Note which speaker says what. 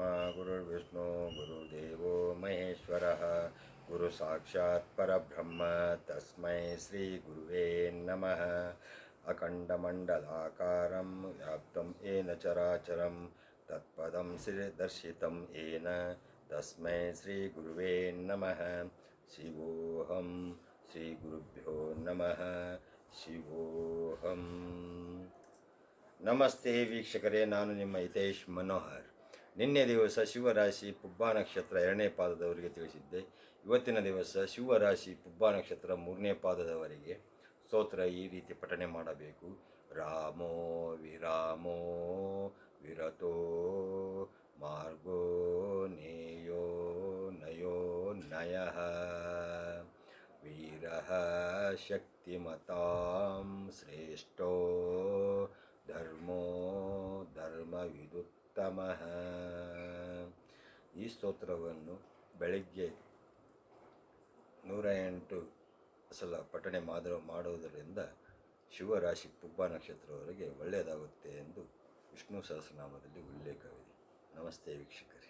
Speaker 1: ब्रह्मा गुरुर्विष्णु गुरुर्देव महेश्वर। गुरु गुरुसाक्षात् परब्रह्म। तस्मै श्री गुरुवे नमः। अखण्डमण्डलाकारं व्याप्तं येन चराचरं। तत्पदं श्रीदर्शितं येन। तस्मै श्रीगुरुवे नमः। शिवोऽहं श्रीगुरुभ्यो नमः। ಶಿವೋಹಂ नमस्ते वीक्षकरे नानु निम्म ಹಿತೇಶ್ ಮನೋಹರ್ ನಿನ್ನೆ ದಿವಸ ಶಿವರಾಶಿ ಪುಬ್ಬಾ ನಕ್ಷತ್ರ ಎರಡನೇ ಪಾದದವರಿಗೆ ತಿಳಿಸಿದ್ದೆ. ಇವತ್ತಿನ ದಿವಸ ಶಿವರಾಶಿ ಪುಬ್ಬಾ ನಕ್ಷತ್ರ ಮೂರನೇ ಪಾದದವರಿಗೆ ಸ್ತೋತ್ರ ಈ ರೀತಿ ಪಠನೆ ಮಾಡಬೇಕು. ರಾಮೋ ವಿರಾಮೋ ವಿರತೋ ಮಾರ್ಗೋ ನೇಯೋ ನಯೋ ನಯ ವೀರ ಶಕ್ತಿಮತಾಂ ಶ್ರೇಷ್ಠೋ ಧರ್ಮೋ ಧರ್ಮವಿದುತ್ತ ಧರ್ಮವಿದುತ್ತಮಃ ಈ ಸ್ತೋತ್ರವನ್ನು ಬೆಳಗ್ಗೆ ನೂರ ಎಂಟು ಸಲ ಪಠಣೆ ಮಾದರ ಮಾಡುವುದರಿಂದ ಶಿವರಾಶಿ ಪುಬ್ಬ ನಕ್ಷತ್ರವರೆಗೆ ಒಳ್ಳೆಯದಾಗುತ್ತೆ ಎಂದು ವಿಷ್ಣು ಸಹಸ್ರನಾಮದಲ್ಲಿ ಉಲ್ಲೇಖವಿದೆ. ನಮಸ್ತೆ ವೀಕ್ಷಕರೇ.